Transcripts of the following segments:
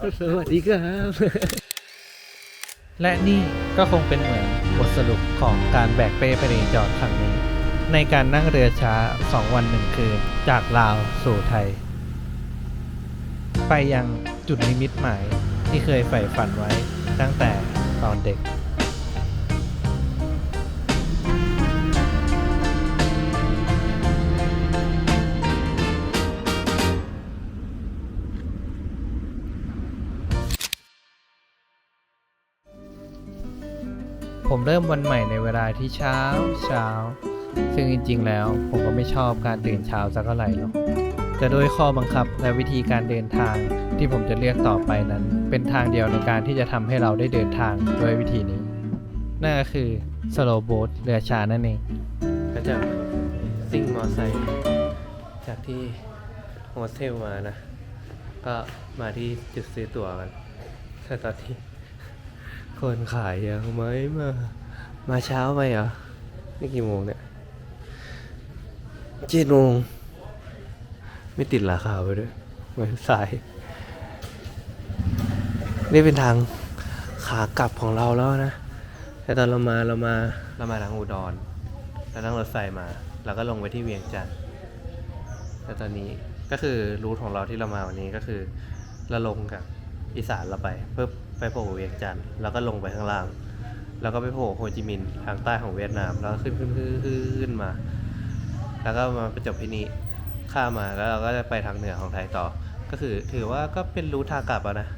สวัสดีครับ และนี่ก็คงเป็นเหมือนบทสรุปของการแบกเป้ไปเรียนจอดครั้งนี้ ในการนั่งเรือช้า 2 วันหนึ่งคืน จากลาวสู่ไทย ไปยังจุดนิมิตหมายที่เคยใฝ่ฝันไว้ตั้งแต่ตอนเด็ก ผมเริ่มวันใหม่ในเวลาที่เช้าเช้า ซึ่งจริง ๆ แล้วผมก็ไม่ชอบการตื่นเช้าสักเท่าไหร่หรอกแต่โดยข้อบังคับและวิธีการเดินทางที่ผมจะเลือกต่อไปนั้น เป็นทางเดียวในการที่จะทำให้เราได้เดินทางด้วยวิธีนี้ นั่นก็คือ slow boat เรือชานั่นเองก็จะซิ่งมอไซค์จากที่โฮสเทลมานะ ก็มาที่จุดซื้อตั๋วกันแต่ตอนที่ คนขายยังไม่มา มาเช้าไปเหรอ นี่กี่โมงเนี่ยเจ็ดโมง ไม่ติดราคาไปด้วยเหมือนสาย นี่เป็นทางขากลับของเราแล้วนะ แต่ตอนเรามาเรามาเรามาทางอุดรเรานั่งรถไฟมา เราก็ลงไปที่เวียงจันทร์แต่ตอนนี้ก็คือรูทของเราที่เรามาวันนี้ก็คือเราลงกับอีสานเราไปเพื่อ ไปโผล่เวียงจันทร์แล้วก็ลงไปข้างล่าง แล้วก็ไปโผล่โฮจิมินห์ทางใต้ของเวียดนาม แล้วขึ้นขึ้นขึ้นขึ้นขึ้นมา แล้วก็มาประจบที่นี่ข้ามาแล้วเราก็จะไปทางเหนือของไทยต่อ ก็คือถือว่าก็เป็นรูททางกลับอะนะ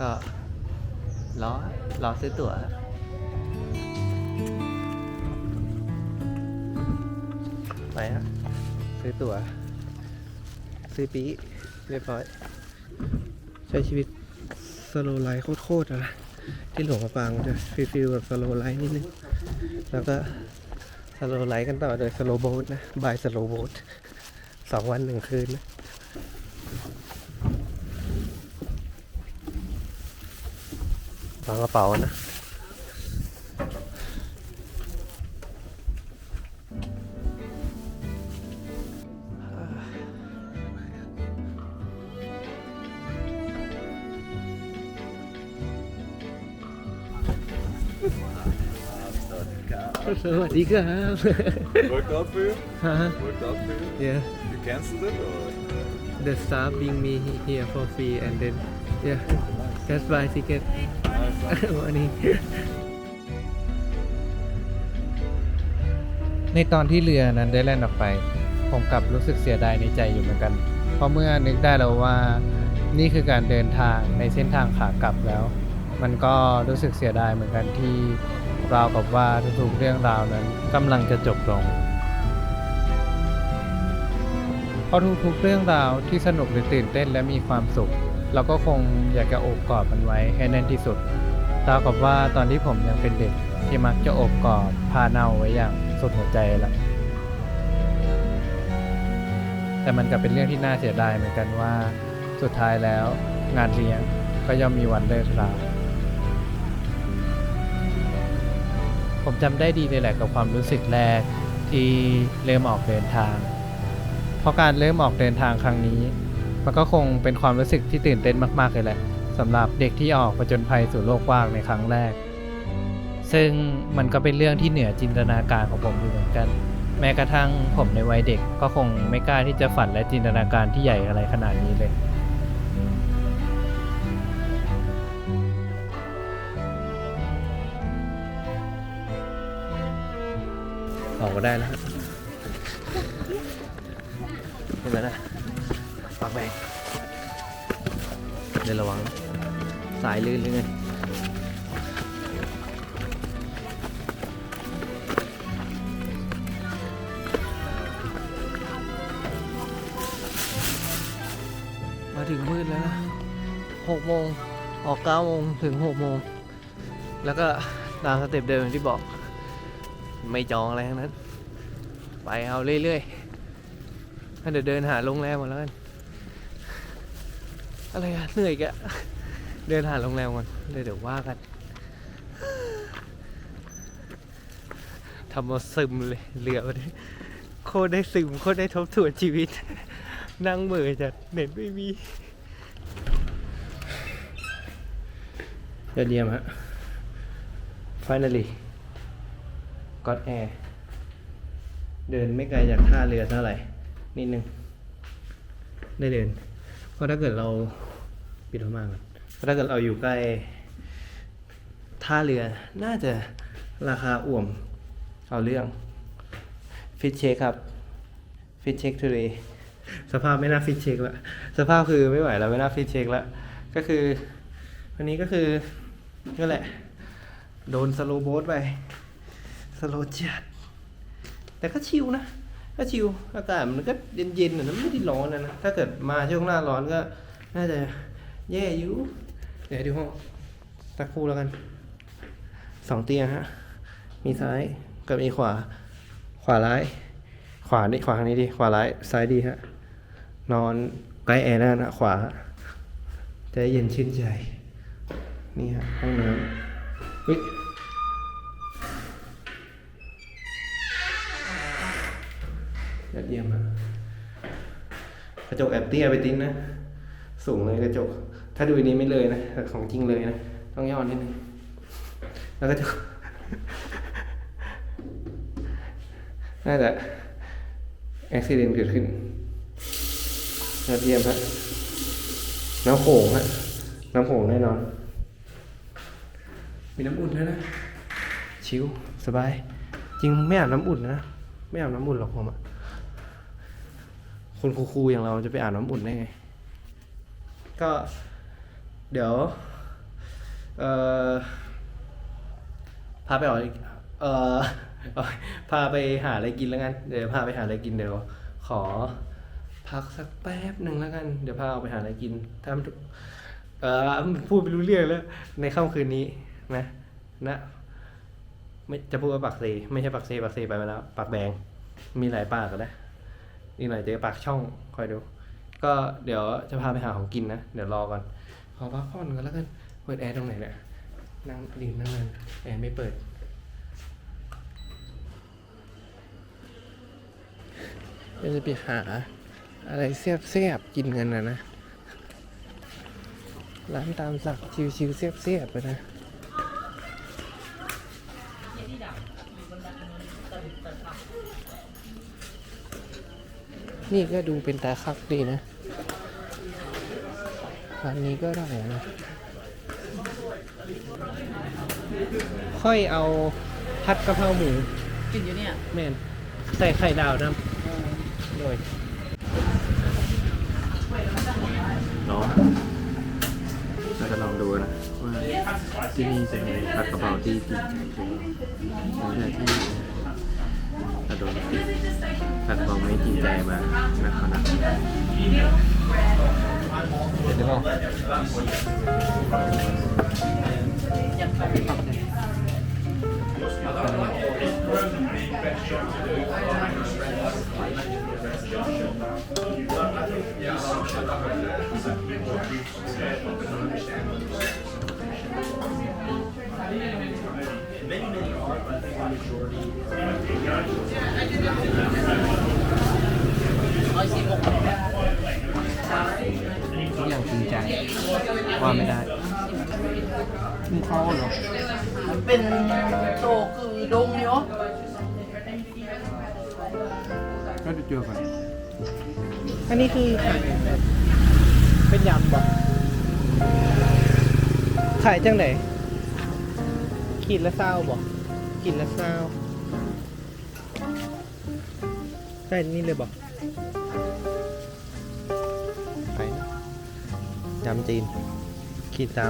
ก็รอรอซื้อตั๋วไปฮะซื้อตั๋วซื้อปีเรียบร้อย ใช้ชีวิต สโลไลท์โคตรๆนะที่หลวงมาปางจะฟีลฟิลแบบสโลไลท์นิดนึง แล้วก็สโลไลท์กันต่อโดยสโลโบ๊ทนะบายสโลโบ๊ทสองวันหนึ่งคืนนะวางกระเป๋านะ สวัสดีครับ Worked out for you? ฮะ Worked out for you? yeah You canceled it or? the staff bring me here for free and then yeah just buy ticket money ในตอนที่เรือนั้นได้แล่นออกไป ผมกลับรู้สึกเสียดายในใจอยู่เหมือนกัน เพราะเมื่อนึกได้แล้วว่านี่คือการเดินทางในเส้นทางขากลับแล้ว มันก็รู้สึกเสียดายเหมือนกันที่ ราวกับว่าทุกๆเรื่องราวนั้นกำลังจะจบลง เพราะทุกๆเรื่องราวที่สนุกหรือตื่นเต้นและมีความสุข เราก็คงอยากจะโอบกอดมันไว้ให้แน่นที่สุดราวกับว่าตอนที่ผมยังเป็นเด็กที่มักจะโอบกอดพาเนาไว้อย่างสุดหัวใจละแต่มันก็เป็นเรื่องที่น่าเสียดายเหมือนกันว่า สุดท้ายแล้วงานเลี้ยงก็ย่อมมีวันเลิกรา ผมจำได้ดีเลยแหละกับความรู้สึกแรกที่เริ่มออกเดินทาง เพราะการเริ่มออกเดินทางครั้งนี้ มันก็คงเป็นความรู้สึกที่ตื่นเต้นมากๆเลยแหละสำหรับเด็กที่ออกผจญภัยสู่โลกกว้างในครั้งแรก ซึ่งมันก็เป็นเรื่องที่เหนือจินตนาการของผมอยู่เหมือนกัน แม้กระทั่งผมในวัยเด็กก็คงไม่กล้าที่จะฝันและจินตนาการที่ใหญ่อะไรขนาดนี้เลย ออกมาได้แล้วเห็นไหมนะปากแบงเดี๋ยวระวังนะสายลื่นหรือไงมาถึงมืดแล้วนะหกโมงออกเก้าโมงถึงหกโมง แล้วก็ตามสเต็ปเดิมที่บอก ไม่จองอะไรทั้งนั้น ไปเอาเรื่อยๆงั้นเดี๋ยวเดินหาโรงแรมก่อนแล้วกัน อะไรอะเหนื่อยกะเดินหาโรงแรมก่อนเลยเดี๋ยวว่ากันทำมาซึมเลยเหลือวันนี้โคตรได้ซึมโคตรได้ทบทวนชีวิต นั่งเหมือจัดเน็ตไม่มียอดเยี่ยมฮะ finally got air เดินไม่ไกลจากท่าเรือเท่าไหร่นิดนึงได้เดิน เพราะถ้าเกิดเราปิดผ้าม่านก่อนเพราะถ้าเกิดเราอยู่ใกล้ท่าเรือน่าจะราคาอ่วมเอาเรื่องฟิตเช็คครับฟิตเช็คทูเดย์สภาพไม่น่าฟิตเช็คละสภาพคือไม่ไหวแล้วไม่น่าฟิตเช็คละก็คือวันนี้ก็คือก็แหละ โดนสโลโบทไป สโลจัดแต่ก็ชิลนะ ก็ชิลอากาศมันก็เย็นๆนะไม่ได้ร้อนนะนะ ถ้าเกิดมาช่วงหน้าร้อนก็ น่าจะแย่อยู่ เดี๋ยวดูห้องสักครู่แล้วกัน สองเตียงฮะ มีซ้ายกับมีขวา ขวาร้าย ขวานี่ขวาทางนี้ดี ขวาร้าย ซ้ายดีฮะ นอนใกล้แอร์นั่นะขวา จะเย็นชื่นใจ นี่ฮะห้องน้ำวิ ยอดเยี่ยมฮะกระจกแอบเตี้ยไปติ้งนะ สูงเลยกระจก ถ้าดูอันนี้ไม่เลยนะแต่ของจริงเลยนะ ต้องย่อนิดนึง แล้วก็จะน่าจะอุบิเหตุเกิดขึ้นยอดเยี่ยมฮะน้ำโขงฮะน้ำโขงแน่นอน มีน้ำอุ่นด้วยนะ ชิวสบาย จริงไม่อาบน้ำอุ่นนะ ไม่อาบน้ำอุ่นหรอกผมอะ คนครูๆอย่างเราจะไปอาบน้ำอุ่นได้ไง ก็เดี๋ยว เอ่อ พาไปออกเอ่อ พาไปหาอะไรกินแล้วกัน เดี๋ยวพาไปหาอะไรกินเดี๋ยวขอพักสักแป๊บหนึ่งแล้วกัน เดี๋ยวพาออกไปหาอะไรกินถ้าเอ่อพูดไปรู้เรื่องแล้ว ในค่ำคืนนี้นะนะไม่จะพูดว่าปากเซ ไม่ใช่ปากเซปากเซไปมาแล้วปากแดงมีหลายปากก็ได้ อีกหน่อยเจอปากช่องคอยดู ก็เดี๋ยวจะพาไปหาของกินนะ เดี๋ยวรอก่อน ขอพักผ่อนกันแล้วกันเปิดแอร์ตรงไหนเนี่ยนั่งดื่มนั่งนั่งแอร์ไม่เปิด ก็จะไปหาอะไรเสียบเสียบๆกินกันนะนะ ร้านตามสั่งชิวๆเสียบเสียบๆไปนะ นี่ก็ดูเป็นตาคักดีนะร้านนี้ก็ได้นะ ค่อยเอาพัดกะเพราหมู กินอยู่เนี่ยแม่นใส่ไข่ดาวน้ำโดยเนาะเราจะลองดูนะว่าที่นี่จะมีผัดกะเพราที่กินใจหรือหลังจากที่กระ โดนติดผักะเราไม่กินใจมานะครับนะเดี๋ยวลอ งร้อยสี่หกทุกอย่างจริงใจว่าไม่ได้มึงเข้าเหรอ มันเป็นโตคือดงเนาะก็จะเจอกันอันนี้คือขายเป็นยำบ่ไขายจังไหน ขีดละเศร้าบอกขีดละเศร้าใช่นี่เลยบอกไปยำจีนขีดเศร้า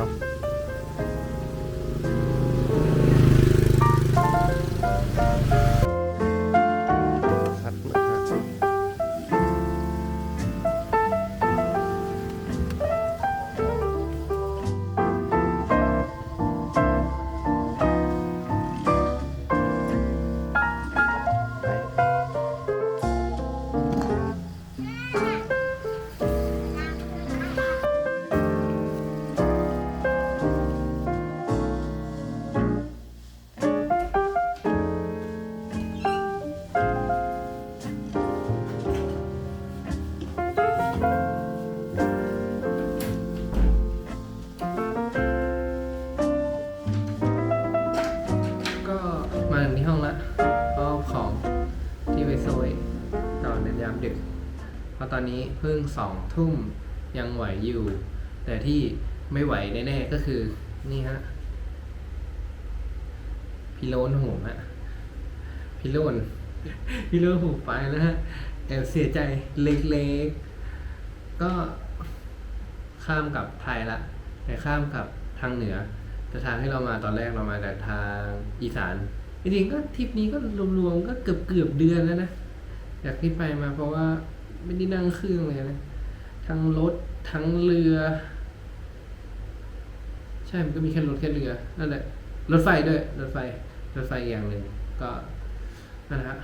สองทุ่มยังไหวอยู่ แต่ที่ไม่ไหวแน่ๆก็คือ นี่ฮะพี่โลนผมฮะพี่โลนพี่โลนหูไปนะฮะแอบเสียใจเล็กๆ ก็ข้ามกับไทยละแต่ข้ามกับทางเหนือ แต่ทางที่เรามาตอนแรกเรามาจากทางอีสานจริงๆก็ทริปนี้ก็รวมๆก็เกือบเกือบๆเดือนแล้วนะ จากที่ไปมาเพราะว่า ไม่ได้นั่งเครื่องเลยนะ ทั้งรถทั้งเรือ ใช่ มันก็มีแค่รถแค่เรือ นั่นแหละ รถไฟด้วย รถไฟ รถไฟอย่างหนึ่งก็นั่นแหละฮะ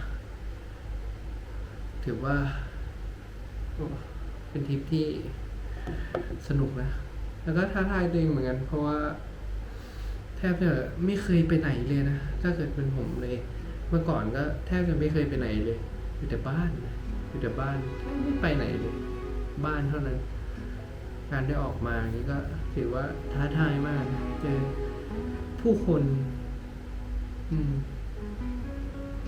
ถือว่า เป็นทริปที่สนุกนะ แล้วก็ท้าทายตัวเองเหมือนกัน เพราะว่า แทบจะไม่เคยไปไหนเลยนะ ถ้าเกิดเป็นผมเลย เมื่อก่อนก็แทบจะไม่เคยไปไหนเลย อยู่แต่บ้าน อยู่แต่บ้านไม่ไปไหนเลย บ้านเท่านั้น การได้ออกมานี่ก็ถือว่าท้าทายมากเจอผู้คน อืม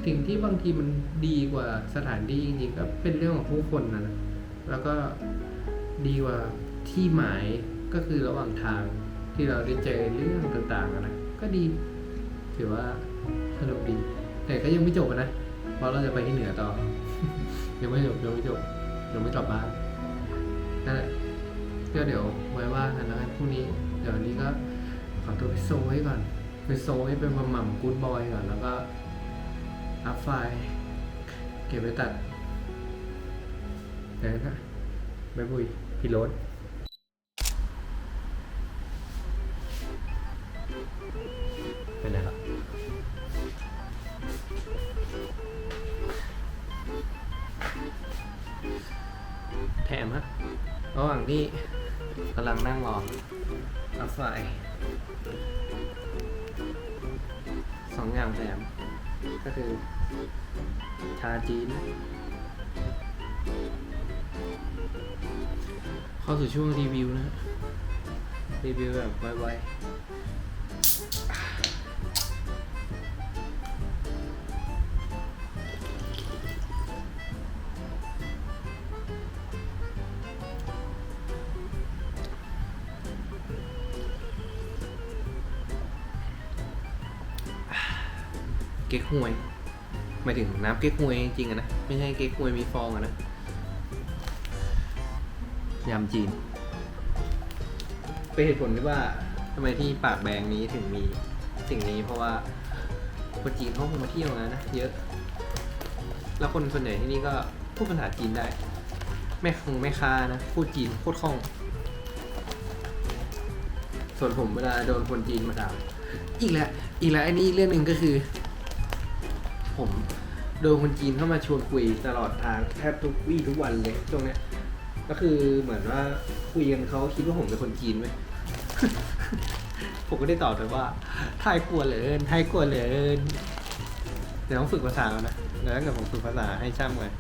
สิ่งที่บางทีมันดีกว่าสถานที่จริงๆก็เป็นเรื่องของผู้คนนะแล้วก็ดีกว่าที่หมายก็คือระหว่างทางที่เราได้เจอเรื่องต่างๆนะก็ดี ถือว่าสนุกดี แต่ก็ยังไม่จบนะ เพราะเราจะไปที่เหนือต่อ ยังไม่จบยังไม่จบยังไม่กลับบ้านนั่นแหละก็เดี๋ยวไว้ว่ากันแล้วกันพรุ่งนี้ เดี๋ยวนี้ก็ขอตัวไปโซให้ก่อนไปโซให้เป็นมัมมัมกู๊ดบอยก่อนแล้วก็อัพไฟล์เก็บไว้ตัดเดี๋ยวนะบ๊ายบุยพี่โรด พี่กำลังนั่งรออัพไฟสองอย่างแถมก็คือ ชาจีน เข้าสู่ช่วงรีวิวนะฮะรีวิวแบบไวๆ เก๊กฮวยหมายถึงน้ำเก๊กฮวยจริงๆอะนะ ไม่ใช่เก๊กฮวยมีฟองอะนะยำจีน เป็นเหตุผลที่ว่าทำไมที่ปากแบงนี้ถึงมีสิ่งนี้เพราะว่าคนจีนเขาคงมาเที่ยวนะนะ เยอะ แล้วคนส่วนใหญ่ที่นี่ก็พูดภาษาจีนได้ แม่คงแม่ค้านะ พูดจีนโคตรคล่อง ส่วนผมเวลาโดนคนจีนมาถามอีกแล้วอีกแล้วไอันนี้เรื่องหนึ่งก็คือ ผมโดนคนจีนเข้ามาชวนคุยตลอดทางแทบทุกวี่ทุกวันเลยช่วงเนี้ย ก็คือเหมือนว่าคุยกันเขาคิดว่าผมเป็นคนจีนไหม ผมก็ได้ตอบไปว่าไทยกลัวเหลินไทยกลัวเหลินเดี๋ยวต้องฝึกภาษาแล้วนะแล้วถ้าเกิดผมฝึกภาษาให้ช่ำเลย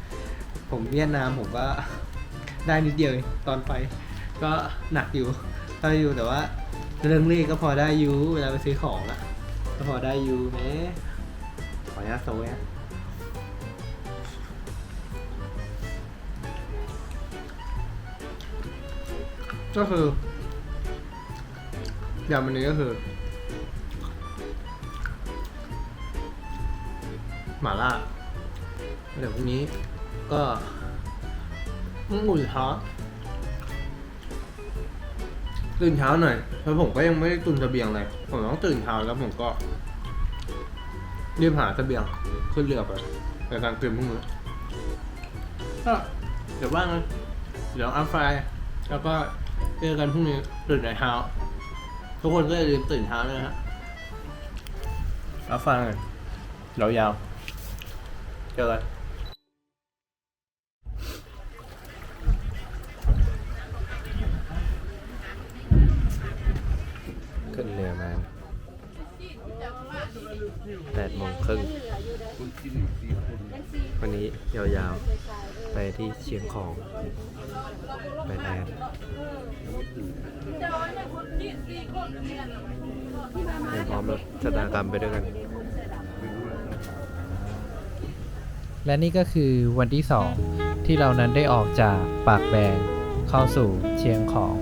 ผมเวียดนามผมก็ได้นิดเดียวตอนไป ก็หนักอยู่ได้อยู่แต่ว่าเรื่องเลขก็พอได้อยู่เวลาไปซื้อของอะก็พอได้อยู่แหม ขออนุญาตโซ่ฮะก็คือยำอันนี้ก็คือหมาล่าเดี๋ยวพรุ่งนี้ก็อุ่นเช้าตื่นเช้าหน่อยเพราะผมก็ยังไม่ได้ตุนเสบียงเลย ผมต้องตื่นเช้าแล้วผมก็ รีบหาเสบียงขึ้นเรือไปไปการเตรียมพรุ่งนี้ก็เดี๋ยวว่างนะเดี๋ยวอัพไฟล์แล้วก็เจอกันพรุ่งนี้ตื่นแต่เช้าทุกคนก็อย่าลืมตื่นเช้าด้วยนะฮะรับฟังกันยาวเจอกัน เชียงของไปแลนด์เตรียมพร้อมแล้วชะตากรรมไปด้วยกัน และนี่ก็คือวันที่สองที่เรานั้นได้ออกจากปากแดงเข้าสู่เชียงของ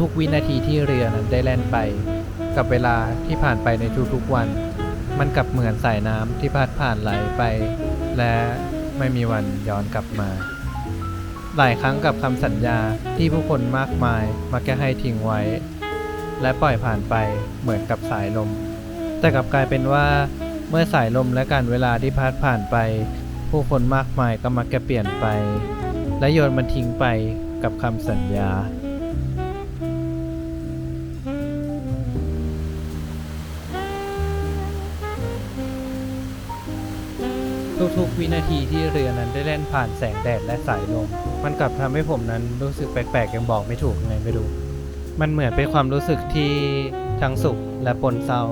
ทุกๆวินาทีที่เรือนั้นได้แล่นไป กับเวลาที่ผ่านไปในทุกๆวัน มันกลับเหมือนสายน้ำที่พัดผ่านไหลไป และไม่มีวันย้อนกลับมา หลายครั้งกับคำสัญญาที่ผู้คนมากมายมาแก้ให้ทิ้งไว้ และปล่อยผ่านไปเหมือนกับสายลม แต่กลับกลายเป็นว่า เมื่อสายลมและการเวลาที่พัดผ่านไป ผู้คนมากมายก็มักจะเปลี่ยนไป และโยนมันทิ้งไปกับคำสัญญา ทุกๆ วินาทีที่เรือนั้นได้เล่นผ่านแสงแดดและสายลม มันกลับทำให้ผมนั้นรู้สึกแปลกๆยังบอกไม่ถูกไงไม่รู้ มันเหมือนเป็นความรู้สึกที่ทั้งสุขและปนเศร้า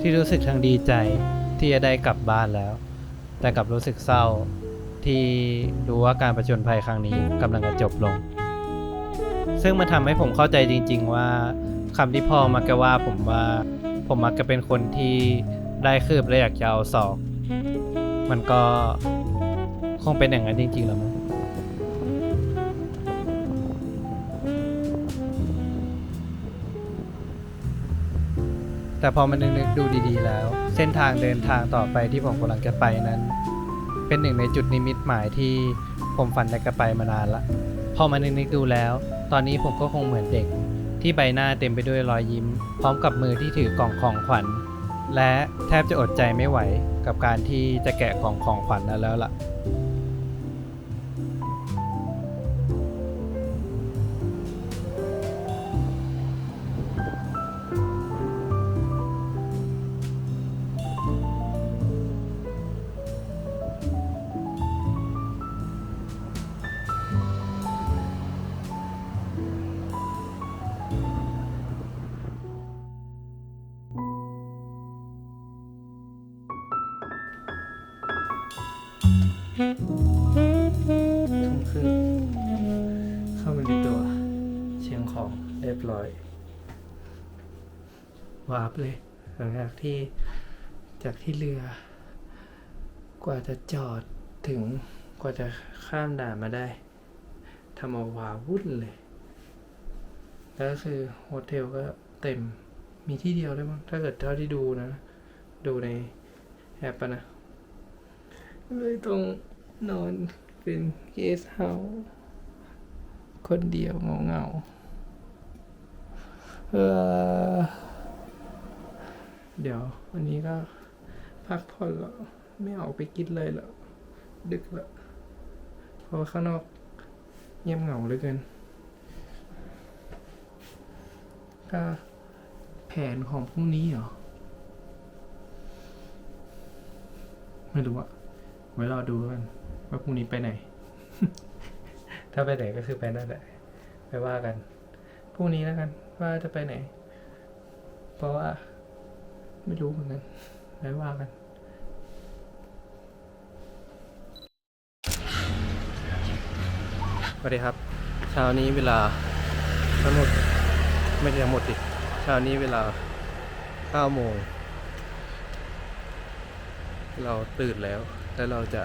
ที่รู้สึกทั้งดีใจที่จะได้กลับบ้านแล้ว แต่กลับรู้สึกเศร้า ที่รู้ว่าการประจนภัยครั้งนี้กำลังจะจบลง ซึ่งมันทำให้ผมเข้าใจจริง ๆ ว่าคำที่พ่อมักจะว่าผมว่า ผมมักจะเป็นคนที่ได้คืบและอยากจะเอาศอก มันก็คงเป็นอย่างนั้นจริงๆแล้วมั้งแต่พอมันนึกๆดูดีๆแล้ว เส้นทางเดินทางต่อไปที่ผมกำลังจะไปนั้น เป็นหนึ่งในจุดนิมิตหมายที่ผมฝันได้กระไปมานานละพอมานึกๆดูแล้ว ตอนนี้ผมก็คงเหมือนเด็ก ที่ใบหน้าเต็มไปด้วยรอยยิ้ม พร้อมกับมือที่ถือกล่องของขวัญ และแทบจะอดใจไม่ไหว กับการที่จะแกะของของขวัญนั้นแล้วล่ะ ยบร้อยวาร์ปเลย หลังจากที่จากที่เรือ กว่าจะจอดถึงกว่าจะข้ามด่านมาได้ทำเอาวาวุ่นเลย แล้วก็คือโฮเทลก็เต็มมีที่เดียวได้มั้งถ้าเกิดเท่าที่ดูนะ ดูในแอปนะเลยต้องนอนเป็นเกสเฮาคนเดียวเงาเงา เออเดี๋ยววันนี้ก็พักผ่อนแล้วไม่ออกไปกินเลยแล้วดึกแล้วเพราะข้างนอกเงียบเหงาเหลือเกิน ก็แผนของพรุ่งนี้เหรอ ไม่รู้อะไว้รอดูกันว่าพรุ่งนี้ไปไหน ถ้าไปไหนก็คือไปนั่นแหละ ไปว่ากัน พรุ่งนี้แล้วกัน ว่าจะไปไหน เพราะว่า ไม่รู้เหมือนกันไว้ว่ากันสวัสดีครับ เช้านี้เวลาทั้งหมดไม่ใช่ทั้งหมดดิเช้านี้เวลา9โมง เราตื่นแล้ว แล้วเราจะ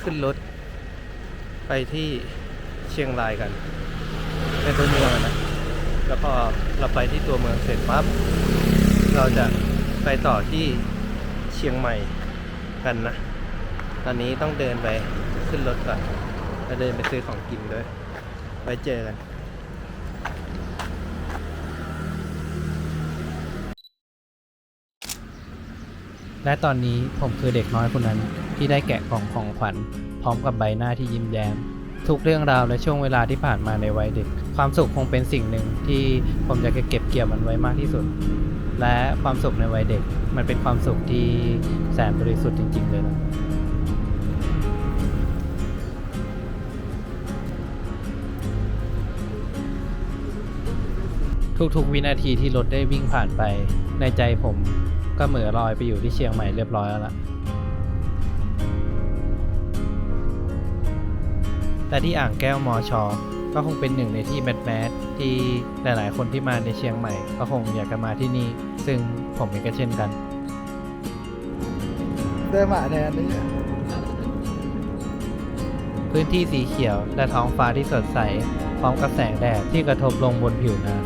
ขึ้นรถไปที่เชียงรายกัน ในตัวเมืองนะแล้วพอเราไปที่ตัวเมืองเสร็จปั๊บเราจะไปต่อที่เชียงใหม่กันนะ ตอนนี้ต้องเดินไปขึ้นรถก่อนแล้วเดินไปซื้อของกินด้วย ไว้เจอกันและตอนนี้ผมคือเด็กน้อยคนนั้นที่ได้แกะกล่องของขวัญพร้อมกับใบหน้าที่ยิ้มแย้ม ทุกเรื่องราวและช่วงเวลาที่ผ่านมาในวัยเด็ก ความสุขคงเป็นสิ่งหนึ่งที่ผมจะเก็บเกี่ยวมันไว้มากที่สุด และความสุขในวัยเด็ก มันเป็นความสุขที่แสนบริสุทธิ์จริง ๆ เลยนะทุกๆวินาทีที่รถได้วิ่งผ่านไป ในใจผมก็เหมือลอยไปอยู่ที่เชียงใหม่เรียบร้อยแล้วล่ะ แต่ที่อ่างแก้วมอชอก็คงเป็นหนึ่งในที่แมสแมสที่หลายๆ คนที่มาในเชียงใหม่ ก็คงอยากจะมาที่นี่ ซึ่งผมเองก็เช่นกันได้หมาแทนนี่พื้นที่สีเขียวและท้องฟ้าที่สดใส พร้อมกับแสงแดดที่กระทบลงบนผิวน้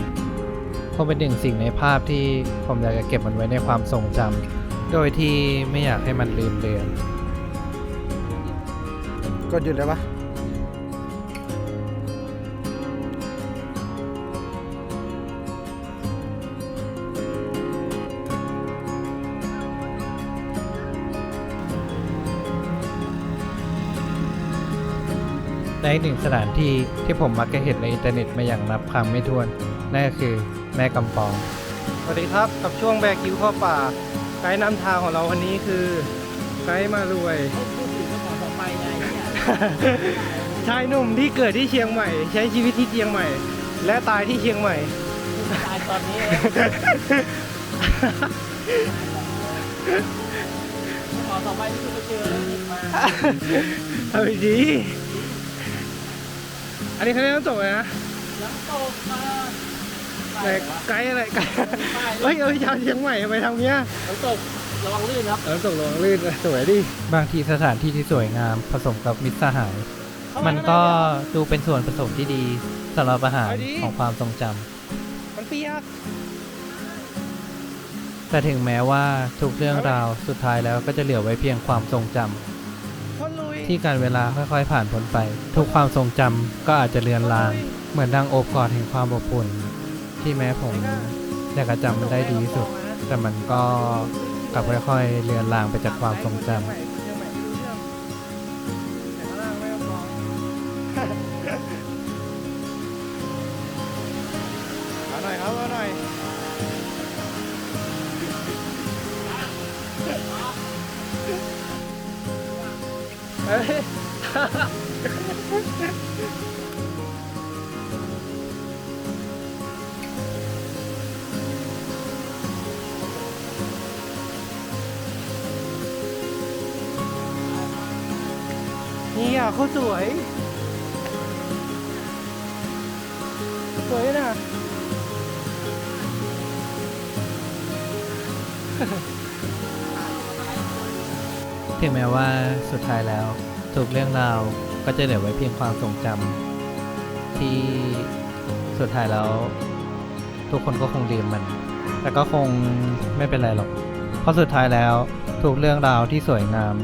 ำคงเป็นหนึ่งสิ่งในภาพที่ผมอยากจะเก็บมันไว้ในความทรงจำโดยที่ไม่อยากให้มันลืมเลือนกดหยุดได้ปะ และอีกหนึ่งสถานที่ที่ผมมักจะเห็นในอินเทอร์เน็ตมาอย่างนับครั้งไม่ถ้วนนั่นก็คือแม่กำปอง สวัสดีครับกับช่วงแบกคิวเข้าป่าไกด์นำทางของเราวันนี้คือไกด์มารวยชายหนุ่มที่เกิดที่เชียงใหม่ ใช้ชีวิตที่เชียงใหม่ และตายที่เชียงใหม่ ตายตอนนี้ขอต่อไปที่ไปเจอแล้วอีกมา เอาดี อันนี้เขาเรียกน้ำตกเลยนะน้ำตกมาไหนไกด์อะไรไกด์เฮ้ยเอ้ยชาวเชียงใหม่ทำไมทำเงี้ยน้ำตกระวังลื่นครับน้ำตกลงลื่นสวยดิบางทีสถานที่ที่สวยงามผสมกับมิตรสหาย มันก็ดูเป็นส่วนผสมที่ดีสำหรับอาหารของความทรงจำมันเปียกแต่ถึงแม้ว่าทุกเรื่องราวสุดท้ายแล้วก็จะเหลือไว้เพียงความทรงจำคนลุย ที่การเวลาค่อยๆผ่านพ้นไป ทุกความทรงจำก็อาจจะเลือนลาง เหมือนดังโอบกอดแห่งความอบอุ่น ที่แม้ผมอยากจะจำมันได้ดีที่สุด แต่มันก็กลับค่อยๆเลือนลางไปจากความทรงจำเอาหน่อยครับเอาหน่อย นี่อะเขาสวย สวยนะ ถึงแม้ว่าสุดท้ายแล้วทุกเรื่องราวก็จะเหลือไว้เพียงความทรงจำที่สุดท้ายแล้ว ทุกคนก็คงลืมมัน แต่ก็คงไม่เป็นไรหรอก เพราะสุดท้ายแล้วทุกเรื่องราวที่สวยงาม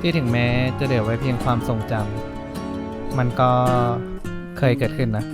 ที่ถึงแม้จะเหลือไว้เพียงความทรงจำมันก็เคยเกิดขึ้นนะ